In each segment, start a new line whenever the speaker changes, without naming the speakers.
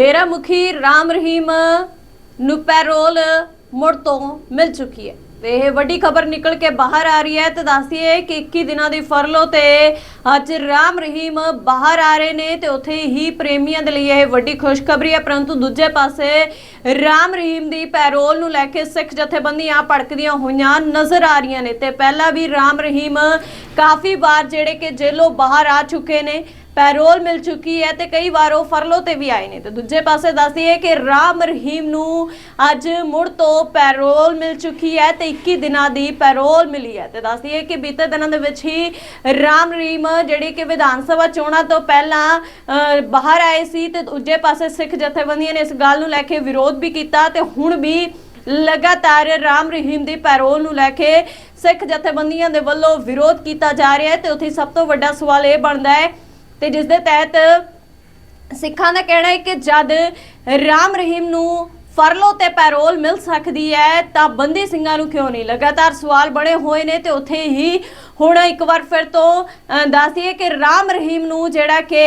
ਡੇਰਾ ਮੁਖੀ ਰਾਮ ਰਹੀਮ ਨੂੰ ਪੈਰੋਲ ਮੁੜ ਤੋਂ ਮਿਲ ਚੁੱਕੀ ਹੈ। ਤੇ ਇਹ ਵੱਡੀ ਖਬਰ ਨਿਕਲ ਕੇ ਬਾਹਰ ਆ ਰਹੀ ਹੈ ਤੇ ਦੱਸਦੀ ਕਿ 21 ਦਿਨਾਂ ਦੀ ਫਰਲੋ ਤੇ ਅੱਜ ਰਾਮ ਰਹੀਮ ਬਾਹਰ ਆ ਰਹੇ ਨੇ ਤੇ ਉੱਥੇ ਹੀ ਪ੍ਰੇਮੀਆਂ ਦੇ ਲਈ ਇਹ ਵੱਡੀ ਖੁਸ਼ਖਬਰੀ ਹੈ। ਪਰੰਤੂ ਦੂਜੇ ਪਾਸੇ ਰਾਮ ਰਹੀਮ ਦੀ ਪੈਰੋਲ ਨੂੰ ਲੈ ਕੇ ਸਿੱਖ ਜਥੇਬੰਦੀਆਂ ਭੜਕਦੀਆਂ ਹੋਈਆਂ ਨਜ਼ਰ ਆ ਰਹੀਆਂ ਨੇ ਤੇ ਪਹਿਲਾਂ ਵੀ ਰਾਮ ਰਹੀਮ ਕਾਫੀ ਵਾਰ ਜਿਹੜੇ ਕਿ ਜੇਲੋਂ ਬਾਹਰ ਆ ਚੁੱਕੇ ਨੇ ਪੈਰੋਲ ਮਿਲ ਚੁੱਕੀ ਹੈ ਤੇ ਕਈ ਵਾਰ ਉਹ ਫਰਲੋ ਤੇ ਵੀ ਆਏ ਨੇ। ਤੇ ਦੂਜੇ ਪਾਸੇ ਦੱਸਦੀਏ ਕਿ ਰਾਮ ਰਹੀਮ ਨੂੰ ਅੱਜ ਮੁੜ ਤੋਂ ਪੈਰੋਲ ਮਿਲ ਚੁੱਕੀ ਹੈ ਤੇ 21 ਦਿਨਾਂ ਦੀ ਪੈਰੋਲ ਮਿਲੀ ਹੈ। ਤੇ ਦੱਸਦੀਏ ਕਿ ਬੀਤੇ ਦਿਨਾਂ ਦੇ ਵਿੱਚ ਹੀ ਰਾਮ ਰਹੀਮ ਜਿਹੜੀ ਕਿ ਵਿਧਾਨ ਸਭਾ ਚੋਣਾਂ ਤੋਂ ਪਹਿਲਾਂ ਬਾਹਰ ਆਏ ਸੀ ਤੇ ਦੂਜੇ ਪਾਸੇ ਸਿੱਖ ਜਥੇਬੰਦੀਆਂ ਨੇ ਇਸ ਗੱਲ ਨੂੰ ਲੈ ਕੇ ਵਿਰੋਧ ਵੀ ਕੀਤਾ ਤੇ ਹੁਣ ਵੀ ਲਗਾਤਾਰ ਰਾਮ ਰਹੀਮ ਦੀ ਪੈਰੋਲ ਨੂੰ ਲੈ ਕੇ ਸਿੱਖ ਜਥੇਬੰਦੀਆਂ ਦੇ ਵੱਲੋਂ ਵਿਰੋਧ ਕੀਤਾ ਜਾ ਰਿਹਾ ਹੈ। ਤੇ ਉੱਥੇ ਸਭ ਤੋਂ ਵੱਡਾ ਸਵਾਲ ਇਹ ਬਣਦਾ ਹੈ ਤੇ ਜਿਸ ਦੇ ਤਹਿਤ ਸਿੱਖਾਂ ਦਾ ਕਹਿਣਾ ਹੈ ਕਿ ਜਦ ਰਾਮ ਰਹੀਮ ਨੂੰ ਫਰਲੋ ਤੇ ਪੈਰੋਲ ਮਿਲ ਸਕਦੀ ਹੈ, ਤਾਂ ਬੰਦੀ ਸਿੰਘਾਂ ਨੂੰ ਕਿਉਂ ਨਹੀਂ? ਲਗਾਤਾਰ ਸਵਾਲ ਬਣੇ ਹੋਏ ਨੇ ਤੇ ਉੱਥੇ ਹੀ ਹੁਣ ਇੱਕ ਵਾਰ ਫਿਰ ਤੋਂ ਅ, ਦੱਸ ਦਈਏ ਕਿ ਰਾਮ ਰਹੀਮ ਨੂੰ ਜਿਹੜਾ ਕਿ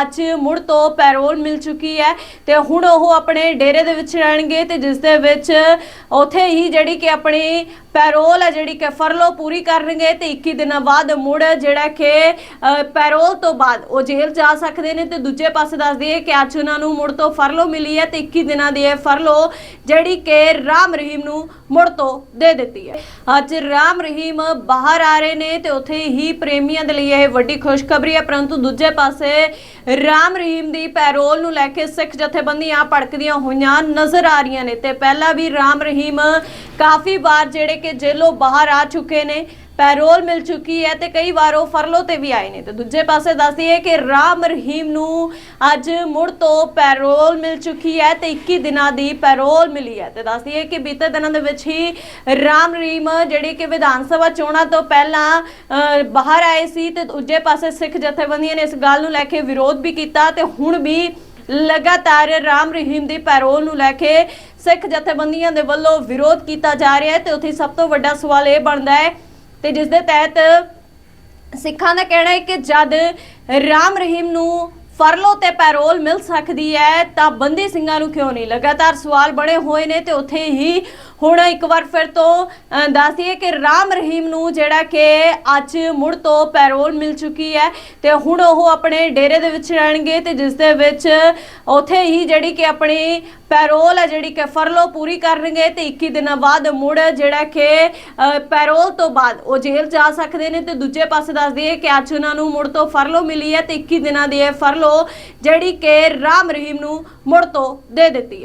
ਅੱਜ ਮੁੜ ਤੋਂ ਪੈਰੋਲ ਮਿਲ ਚੁੱਕੀ ਹੈ ਤੇ ਹੁਣ ਉਹ ਆਪਣੇ ਡੇਰੇ ਦੇ ਵਿੱਚ ਰਹਿਣਗੇ ਤੇ ਜਿਸ ਦੇ ਵਿੱਚ ਉੱਥੇ ਹੀ ਜਿਹੜੀ ਕਿ ਆਪਣੀ ਪੈਰੋਲ ਹੈ ਜਿਹੜੀ ਕਿ ਫਰਲੋ ਪੂਰੀ ਕਰਨਗੇ ਤੇ 21 ਦਿਨਾਂ ਬਾਅਦ ਮੁੜ ਜਿਹੜਾ ਕਿ ਪੈਰੋਲ ਤੋਂ ਬਾਅਦ ਉਹ ਜੇਲ੍ਹ ਜਾ ਸਕਦੇ ਨੇ ਤੇ ਦੂਜੇ ਪਾਸੇ ਦੱਸ ਦਈਏ ਕਿ ਅੱਜ ਉਹਨਾਂ ਨੂੰ ਮੁੜ ਤੋਂ ਫਰਲੋ ਮਿਲੀ ਹੈ ਤੇ 21 ਦਿਨਾਂ ਦੀ ਇਹ ਫਰਲੋ ਜਿਹੜੀ ਕਿ ਰਾਮ ਰਹੀਮ ਨੂੰ ਮੁੜ ਤੋਂ ਦੇ ਦਿੱਤੀ ਹੈ। ਅੱਜ ਰਾਮ ਰਹੀਮ ਬਾਹਰ ਆ ਰਹੇ ਨੇ ਤੇ ਉੱਥੇ ਹੀ ਪ੍ਰੇਮੀਆਂ ਦੇ ਲਈ ਇਹ ਵੱਡੀ ਖੁਸ਼ਖਬਰੀ ਹੈ। ਪਰੰਤੂ ਦੂਜੇ ਪਾਸੇ ਰਾਮ ਰਹੀਮ ਦੀ ਪੈਰੋਲ ਨੂੰ ਲੈ ਕੇ ਸਿੱਖ ਜਥੇਬੰਦੀਆਂ ਭੜਕਦੀਆਂ ਹੋਈਆਂ ਨਜ਼ਰ ਆ ਰਹੀਆਂ ਨੇ ਤੇ ਪਹਿਲਾਂ ਵੀ ਰਾਮ ਰਹੀਮ ਕਾਫੀ ਵਾਰ ਜਿਹੜੇ ਕਿ ਜੇਲੋਂ ਬਾਹਰ ਆ ਚੁੱਕੇ ਨੇ। ਪੈਰੋਲ ਮਿਲ ਚੁੱਕੀ ਹੈ ਤੇ ਕਈ ਵਾਰ ਉਹ ਫਰਲੋ ਤੇ ਵੀ ਆਏ ਨੇ। ਤੇ ਦੂਜੇ ਪਾਸੇ ਦੱਸਦੀ ਹੈ ਕਿ ਰਾਮ ਰਹੀਮ ਨੂੰ ਅੱਜ ਮੁੜ ਤੋਂ ਪੈਰੋਲ ਮਿਲ ਚੁੱਕੀ ਹੈ ਤੇ 21 ਦਿਨਾਂ ਦੀ ਪੈਰੋਲ ਮਿਲੀ ਹੈ। ਤੇ ਦੱਸਦੀ ਹੈ ਕਿ ਬੀਤੇ ਦਿਨਾਂ ਦੇ ਵਿੱਚ ਹੀ ਰਾਮ ਰਹੀਮ ਜਿਹੜੀ ਕਿ ਵਿਧਾਨ ਸਭਾ ਚੋਣਾਂ ਤੋਂ ਪਹਿਲਾਂ ਬਾਹਰ ਆਏ ਸੀ ਤੇ ਦੂਜੇ ਪਾਸੇ ਸਿੱਖ ਜਥੇਬੰਦੀਆਂ ਨੇ ਇਸ ਗੱਲ ਨੂੰ ਲੈ ਕੇ ਵਿਰੋਧ ਵੀ ਕੀਤਾ ਤੇ ਹੁਣ ਵੀ ਲਗਾਤਾਰ ਰਾਮ ਰਹੀਮ ਦੀ ਪੈਰੋਲ ਨੂੰ ਲੈ ਕੇ ਸਿੱਖ ਜਥੇਬੰਦੀਆਂ ਦੇ ਵੱਲੋਂ ਵਿਰੋਧ ਕੀਤਾ ਜਾ ਰਿਹਾ ਹੈ। ਤੇ ਉੱਥੇ ਸਭ ਤੋਂ ਵੱਡਾ ਸਵਾਲ ਇਹ ਬਣਦਾ ਹੈ ਤੇ ਜਿਸ ਦੇ ਤਹਿਤ ਸਿੱਖਾਂ ਦਾ ਕਹਿਣਾ ਹੈ ਕਿ ਜਦ ਰਾਮ ਰਹੀਮ ਨੂੰ ਫਰਲੋ ਤੇ ਪੈਰੋਲ ਮਿਲ ਸਕਦੀ ਹੈ ਤਾਂ ਬੰਦੀ ਸਿੰਘਾਂ ਨੂੰ ਕਿਉਂ ਨਹੀਂ? ਲਗਾਤਾਰ ਸਵਾਲ ਬਣੇ ਹੋਏ ਨੇ ਤੇ ਉੱਥੇ ਹੀ ਹੁਣ ਇੱਕ ਵਾਰ ਫਿਰ ਤੋਂ ਅ, ਦੱਸ ਦਈਏ ਕਿ ਰਾਮ ਰਹੀਮ ਨੂੰ ਜਿਹੜਾ ਕਿ ਅੱਜ ਮੁੜ ਤੋਂ ਪੈਰੋਲ ਮਿਲ ਚੁੱਕੀ ਹੈ ਤੇ ਹੁਣ ਉਹ ਆਪਣੇ ਡੇਰੇ ਦੇ ਵਿੱਚ ਰਹਿਣਗੇ ਤੇ ਜਿਸ ਦੇ ਵਿੱਚ ਉੱਥੇ ਹੀ ਜਿਹੜੀ ਕਿ ਆਪਣੀ ਪੈਰੋਲ ਹੈ ਜਿਹੜੀ ਕਿ ਫਰਲੋ ਪੂਰੀ ਕਰਨਗੇ ਤੇ 21 ਦਿਨਾਂ ਬਾਅਦ ਮੁੜ ਜਿਹੜਾ ਕਿ ਪੈਰੋਲ ਤੋਂ ਬਾਅਦ ਉਹ ਜੇਲ੍ਹ ਜਾ ਸਕਦੇ ਨੇ ਤੇ ਦੂਜੇ ਪਾਸੇ ਦੱਸ ਦਈਏ ਕਿ ਅੱਜ ਉਹਨਾਂ ਨੂੰ ਮੁੜ ਤੋਂ ਫਰਲੋ ਮਿਲੀ ਹੈ ਤੇ 21 ਦਿਨਾਂ ਦੀ ਇਹ ਫਰਲੋ ਜਿਹੜੀ ਕਿ ਰਾਮ ਰਹੀਮ ਨੂੰ ਮੁੜ ਤੋਂ ਦੇ ਦਿੱਤੀ ਹੈ।